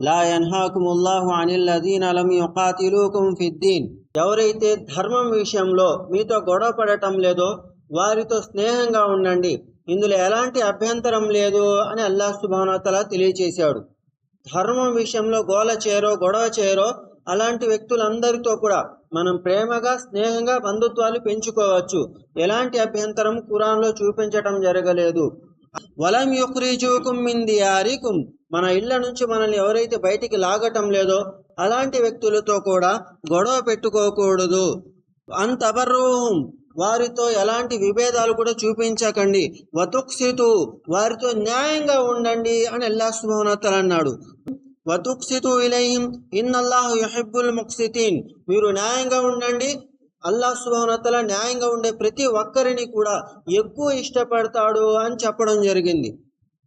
లా యన్హాకుముల్లాహు అనిల్లదీన అలం యుకాతిలూకుం ఫిద్దీన్. ఎవరైతే ధర్మం విషయంలో మీతో గొడవ పడటం లేదో వారితో స్నేహంగా ఉండండి. ఇందులో ఎలాంటి అభ్యంతరం లేదు అని అల్లా సుబానతల తెలియచేశాడు. ధర్మం విషయంలో గోల చేరో గొడవ చేయరో అలాంటి వ్యక్తులందరితో కూడా మనం ప్రేమగా స్నేహంగా బంధుత్వాలు పెంచుకోవచ్చు. ఎలాంటి అభ్యంతరం ఖురాన్లో చూపించటం జరగలేదు. వలం యుక్రీజుకుం మిన్ దియారికుం. మన ఇళ్ళ నుంచి మనల్ని ఎవరైతే బయటికి లాగటం లేదో అలాంటి వ్యక్తులతో కూడా గొడవ పెట్టుకోకూడదు. అంతబర్రూహం. వారితో ఎలాంటి విభేదాలు కూడా చూపించకండి. వతుక్సితు. వారితో న్యాయంగా ఉండండి అని అల్లా సుభోనతలు అన్నాడు. వతుక్సితు ఇలైహిం. ఇన్నల్లాహు యుహిబ్బుల్ ముక్సితీన్. మీరు న్యాయంగా ఉండండి. అల్లా సుభానతల న్యాయంగా ఉండే ప్రతి ఒక్కరిని కూడా ఎక్కువ ఇష్టపడతాడు అని చెప్పడం జరిగింది.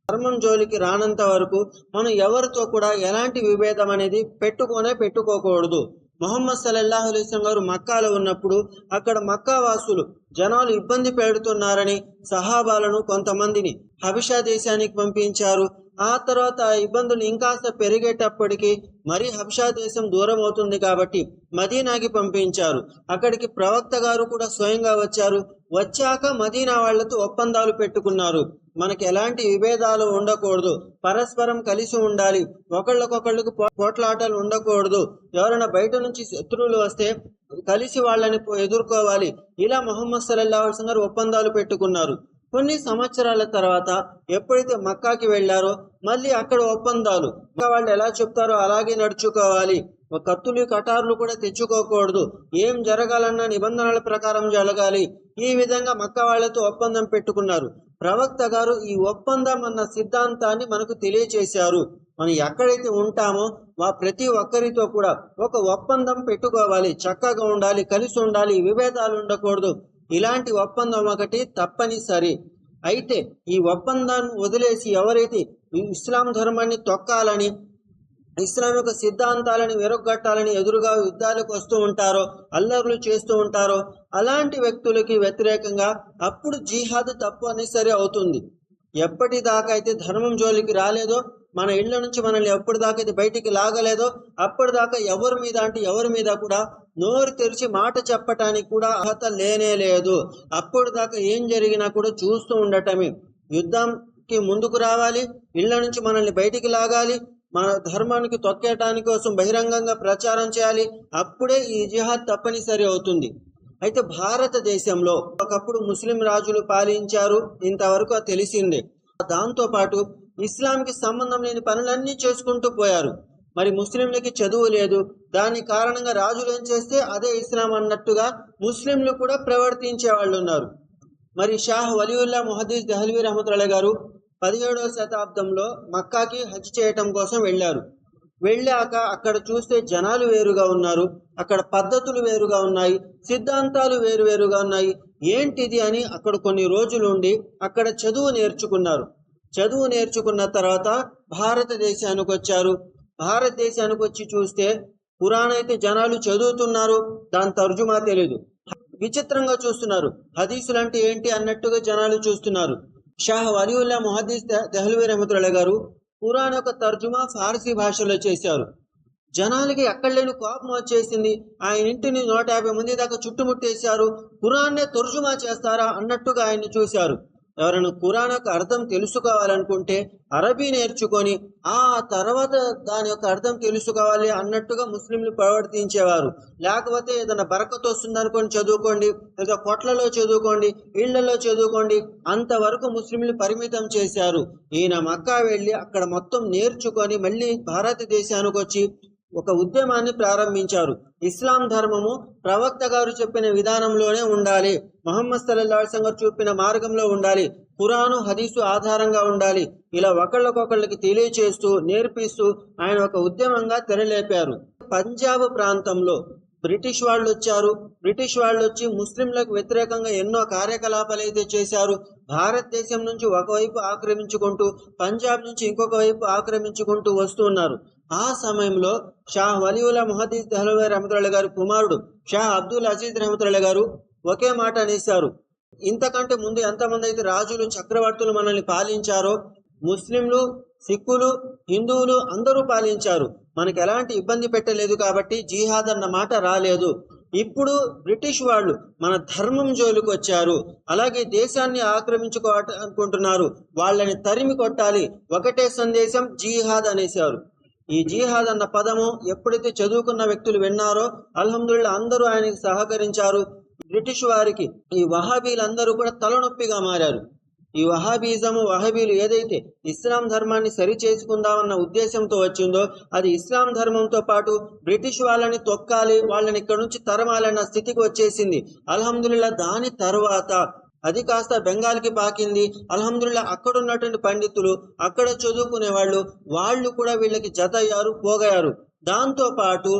ధర్మం జోలికి రానంత వరకు మనం ఎవరితో కూడా ఎలాంటి విభేదం అనేది పెట్టుకోనే పెట్టుకోకూడదు. మొహమ్మద్ సలల్లాహు అలైస్లం గారు మక్కాలో ఉన్నప్పుడు అక్కడ మక్కా వాసులు జనాలు ఇబ్బంది పెడుతున్నారని సహాబాలను కొంతమందిని హబిషా దేశానికి పంపించారు. ఆ తర్వాత ఇబ్బందులు ఇంకాస్త పెరిగేటప్పటికి మరి హబ్షా దేశం దూరం అవుతుంది కాబట్టి మదీనాకి పంపించారు. అక్కడికి ప్రవక్త గారు కూడా స్వయంగా వచ్చారు. వచ్చాక మదీనా వాళ్ళతో ఒప్పందాలు పెట్టుకున్నారు. మనకి ఎలాంటి విభేదాలు ఉండకూడదు. పరస్పరం కలిసి ఉండాలి. ఒకళ్ళకొకళ్ళకు పోట్లాటలు ఉండకూడదు. ఎవరైనా బయట నుంచి శత్రువులు వస్తే కలిసి వాళ్ళని ఎదుర్కోవాలి. ఇలా మొహమ్మద్ సల్లల్లాహు గారు ఒప్పందాలు పెట్టుకున్నారు. కొన్ని సంవత్సరాల తర్వాత ఎప్పుడైతే మక్కాకి వెళ్ళారో మళ్ళీ అక్కడ ఒప్పందాలు. వాళ్ళు ఎలా చెప్తారో అలాగే నడుచుకోవాలి. ఒక కత్తులు కటార్లు కూడా తెచ్చుకోకూడదు. ఏం జరగాలన్న నిబంధనల ప్రకారం జరగాలి. ఈ విధంగా మక్క వాళ్ళతో ఒప్పందం పెట్టుకున్నారు. ప్రవక్త గారు ఈ ఒప్పందం అన్న సిద్ధాంతాన్ని మనకు తెలియచేశారు. మనం ఎక్కడైతే ఉంటామో మా ప్రతి ఒక్కరితో కూడా ఒక ఒప్పందం పెట్టుకోవాలి. చక్కగా ఉండాలి కలిసి ఉండాలి విభేదాలు ఉండకూడదు. ఇలాంటి ఒప్పందం ఒకటి తప్పనిసరి. అయితే ఈ ఒప్పందాన్ని వదిలేసి ఎవరైతే ఇస్లాం ధర్మాన్ని తొక్కాలని ఇస్లాం యొక్క సిద్ధాంతాలని విరగొట్టాలని ఎదురుగా యుద్ధాలకు వస్తూ ఉంటారో అల్లర్లు చేస్తూ ఉంటారో అలాంటి వ్యక్తులకి వ్యతిరేకంగా అప్పుడు జిహాద్ తప్పనిసరి అవుతుంది. ఎప్పటిదాకా అయితే ధర్మం జోలికి రాలేదో మన ఇళ్ళ నుంచి మనల్ని ఎప్పటిదాకా అయితే బయటికి లాగలేదో అప్పటిదాకా ఎవరి మీద అంటే ఎవరి మీద కూడా నోరు తెరిచి మాట చెప్పటానికి కూడా అర్హత లేనే లేదు. అప్పుడు దాకా ఏం జరిగినా కూడా చూస్తూ ఉండటమే. యుద్ధంకి ముందుకు రావాలి ఇళ్ళ నుంచి మనల్ని బయటికి లాగాలి మన ధర్మానికి తొక్కేయటానికి కోసం బహిరంగంగా ప్రచారం చేయాలి అప్పుడే ఈ జిహాద్ తప్పనిసరి అవుతుంది. అయితే భారతదేశంలో ఒకప్పుడు ముస్లిం రాజులు పాలించారు ఇంతవరకు అది తెలిసిందే. దాంతో పాటు ఇస్లాంకి సంబంధం లేని పనులన్నీ చేసుకుంటూ పోయారు. మరి ముస్లింలకి చదువు లేదు. దాని కారణంగా రాజులు ఏం చేస్తే అదే ఇస్లాం అన్నట్టుగా ముస్లింలు కూడా ప్రవర్తించే వాళ్ళు ఉన్నారు. మరి షాహ్ వలియుల్లా ముహద్దీస్ దహల్వీ రహమతుల్లా గారు పదిహేడవ శతాబ్దంలో మక్కాకి హజ్ చేయటం కోసం వెళ్ళారు. వెళ్ళాక అక్కడ చూస్తే జనాలు వేరుగా ఉన్నారు. అక్కడ పద్ధతులు వేరుగా ఉన్నాయి. సిద్ధాంతాలు వేరు వేరుగా ఉన్నాయి. ఏంటిది అని అక్కడ కొన్ని రోజులు ఉండి అక్కడ చదువు నేర్చుకున్నారు. చదువు నేర్చుకున్న తర్వాత భారతదేశానికి వచ్చారు. భారతదేశానికి వచ్చి చూస్తే ఖురాన్ అయితే జనాలు చదువుతున్నారు. దాని తర్జుమా తెలియదు విచిత్రంగా చూస్తున్నారు. హదీసులు అంటే ఏంటి అన్నట్టుగా జనాలు చూస్తున్నారు. షాహ్ వలీవుల్లా మొహదీస్ దహల్వీ రహమతుల్లా గారు ఖురాన్ యొక్క తర్జుమా ఫారసీ భాషలో చేశారు. జనాలకి ఎక్కడ లేని కోపం వచ్చేసింది. ఆయన ఇంటిని నూట యాభై మంది దాకా చుట్టుముట్టేశారు. ఖురాన్నే తర్జుమా చేస్తారా అన్నట్టుగా ఆయన్ని చూశారు. ఎవరైనా ఖురాన్ యొక్క అర్థం తెలుసుకోవాలనుకుంటే అరబీ నేర్చుకొని ఆ తర్వాత దాని యొక్క అర్థం తెలుసుకోవాలి అన్నట్టుగా ముస్లింలు ప్రవర్తించేవారు. లేకపోతే ఏదైనా బరకత వస్తుందనుకొని చదువుకోండి లేదా కొట్లలో చదువుకోండి ఇళ్ళలో చదువుకోండి అంతవరకు ముస్లింలు పరిమితం చేశారు. ఈయన మక్కా వెళ్ళి అక్కడ మొత్తం నేర్చుకొని మళ్ళీ భారతదేశానికి వచ్చి ఒక ఉద్యమాన్ని ప్రారంభించారు. ఇస్లాం ధర్మము ప్రవక్త గారు చెప్పిన విధానంలోనే ఉండాలి. మహమ్మద్ సల్లల్లాహు గారు చూపిన మార్గంలో ఉండాలి. ఖురాను హదీసు ఆధారంగా ఉండాలి. ఇలా ఒకళ్ళకొకళ్ళకి తెలియచేస్తూ నేర్పిస్తూ ఆయన ఒక ఉద్యమంగా తెరలేపారు. పంజాబ్ ప్రాంతంలో బ్రిటిష్ వాళ్ళు వచ్చారు. బ్రిటిష్ వాళ్ళు వచ్చి ముస్లింలకు వ్యతిరేకంగా ఎన్నో కార్యకలాపాలు అయితే చేశారు. భారతదేశం నుంచి ఒకవైపు ఆక్రమించుకుంటూ పంజాబ్ నుంచి ఇంకొక వైపు ఆక్రమించుకుంటూ వస్తున్నారు ఆ సమయంలో షా వలీవుల్లా ముహద్దీస్ దహ్లవీ రహమతుల్లా గారి కుమారుడు షా అబ్దుల్ అజీజ్ రహమతుల్లా గారు ఒకే మాట అనేశారు. ఇంతకంటే ముందు ఎంతమంది అయితే రాజులు చక్రవర్తులు మనల్ని పాలించారో ముస్లింలు సిక్కులు హిందువులు అందరూ పాలించారు. మనకు ఎలాంటి ఇబ్బంది పెట్టలేదు కాబట్టి జిహాద్ అన్న మాట రాలేదు. ఇప్పుడు బ్రిటిష్ వాళ్ళు మన ధర్మం జోలికి వచ్చారు. అలాగే దేశాన్ని ఆక్రమించుకోవాలనుకుంటున్నారు. వాళ్ళని తరిమి కొట్టాలి. ఒకటే సందేశం జిహాద్ అనేశారు. ఈ జిహాద్ అన్న పదము ఎప్పుడైతే చదువుకున్న వ్యక్తులు విన్నారో అల్హమ్దుల్లా అందరూ ఆయనకి సహకరించారు. బ్రిటిష్ వారికి ఈ వహాబీలందరూ కూడా తలనొప్పిగా మారారు. ఈ వహాబీజము వహబీలు ఏదైతే ఇస్లాం ధర్మాన్ని సరి చేసుకుందామన్న ఉద్దేశంతో వచ్చిందో అది ఇస్లాం ధర్మంతో పాటు బ్రిటిష్ వాళ్ళని తొక్కాలి వాళ్ళని ఇక్కడ నుంచి తరమాలన్న స్థితికి వచ్చేసింది. అల్హమ్దుల్లా దాని తర్వాత అది కాస్త బెంగాల్కి పాకింది. అల్హమ్దుల్లా అక్కడ ఉన్నటువంటి పండితులు అక్కడ చదువుకునే వాళ్ళు వాళ్ళు కూడా వీళ్ళకి జత అయ్యారు పోగయ్యారు. దాంతో పాటు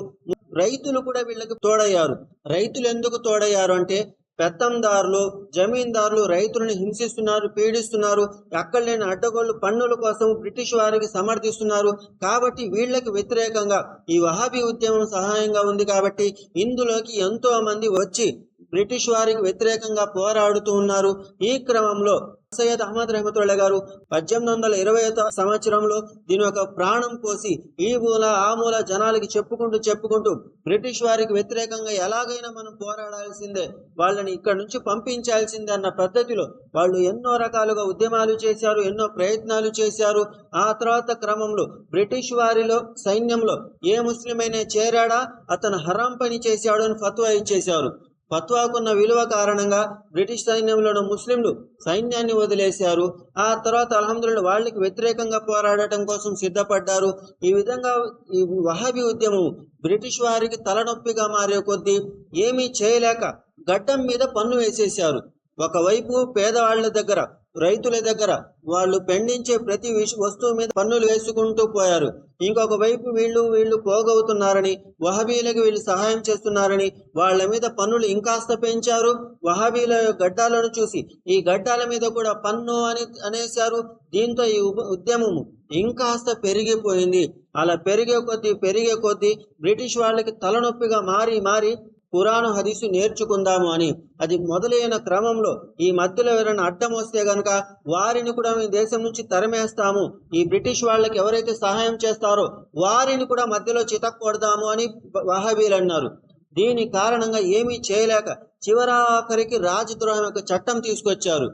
రైతులు కూడా వీళ్ళకి తోడయ్యారు. రైతులు ఎందుకు తోడయ్యారు అంటే పెత్తందారులు జమీందారులు రైతులను హింసిస్తున్నారు పీడిస్తున్నారు అక్కడ లేని అడ్డగోళ్ళు పన్నుల కోసం బ్రిటిష్ వారికి సమర్థిస్తున్నారు. కాబట్టి వీళ్ళకి వ్యతిరేకంగా ఈ వహాబీ ఉద్యమం సహాయంగా ఉంది కాబట్టి ఇందులోకి ఎంతో మంది వచ్చి బ్రిటిష్ వారికి వ్యతిరేకంగా పోరాడుతూ ఉన్నారు. ఈ క్రమంలో సయ్యద్ అహ్మద్ రహమతుల్లా గారు పద్దెనిమిది వందల ఇరవై సంవత్సరంలో దీని ఒక ప్రాణం పోసి ఈ మూల ఆ మూల జనాలకి చెప్పుకుంటూ చెప్పుకుంటూ బ్రిటిష్ వారికి వ్యతిరేకంగా ఎలాగైనా మనం పోరాడాల్సిందే వాళ్ళని ఇక్కడ నుంచి పంపించాల్సిందే అన్న పద్ధతిలో వాళ్ళు ఎన్నో రకాలుగా ఉద్యమాలు చేశారు ఎన్నో ప్రయత్నాలు చేశారు. ఆ తర్వాత క్రమంలో బ్రిటిష్ వారిలో సైన్యంలో ఏ ముస్లిమైనా చేరాడా? అతను హరాం పని చేశాడు అని ఫత్వా ఇచ్చేశారు. ఫత్వాకున్న విలువ కారణంగా బ్రిటిష్ సైన్యంలోని ముస్లింలు సైన్యాన్ని వదిలేశారు. ఆ తర్వాత అల్హమ్దుల్లా వాళ్ళకి వ్యతిరేకంగా పోరాడటం కోసం సిద్ధపడ్డారు. ఈ విధంగా ఈ వహాబీ ఉద్యమం బ్రిటిష్ వారికి తలనొప్పిగా మారే కొద్దీ ఏమీ చేయలేక గడ్డం మీద పన్ను వేసేశారు. ఒకవైపు పేదవాళ్ళ దగ్గర రైతుల దగ్గర వాళ్ళు పెండించే ప్రతి వస్తువు మీద పన్నులు వేసుకుంటూ పోయారు. ఇంకొక వైపు వీళ్ళు వీళ్ళు పోగవుతున్నారని వహబీలకు వీళ్ళు సహాయం చేస్తున్నారని వాళ్ళ మీద పన్నులు ఇంకాస్త పెంచారు. వహబీల గడ్డాలను చూసి ఈ గడ్డాల మీద కూడా పన్ను అని అనేశారు. దీంతో ఈ ఉ- ఉద్యమము ఇంకాస్త పెరిగిపోయింది. అలా పెరిగే కొద్దీ పెరిగే కొద్దీ బ్రిటిష్ వాళ్ళకి తలనొప్పిగా మారి మారి పురాణ హదీసు నేర్చుకుందాము అని. అది మొదలైన క్రమంలో ఈ మధ్యలో ఎవరైనా అడ్డం వస్తే గనక వారిని కూడా మీ దేశం నుంచి తరిమేస్తాము. ఈ బ్రిటిష్ వాళ్ళకి ఎవరైతే సహాయం చేస్తారో వారిని కూడా మధ్యలో చితక్కొడదాము అని వహాబీలు అన్నారు. దీని కారణంగా ఏమీ చేయలేక చివరాఖరికి రాజద్రోహం యొక్క చట్టం తీసుకొచ్చారు.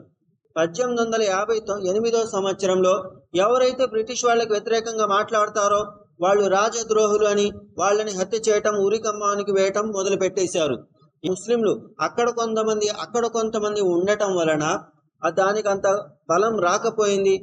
పద్దెనిమిది వందల యాభై ఎనిమిదో సంవత్సరంలో ఎవరైతే బ్రిటిష్ వాళ్ళకి వ్యతిరేకంగా మాట్లాడతారో వాళ్ళు రాజద్రోహులు అని వాళ్ళని హత్య చేయటం ఉరికమ్మానికి వేయటం మొదలు పెట్టేశారు ముస్లింలు అక్కడ కొంతమంది అక్కడ కొంతమంది ఉండటం వలన దానికి అంత బలం రాకపోయింది.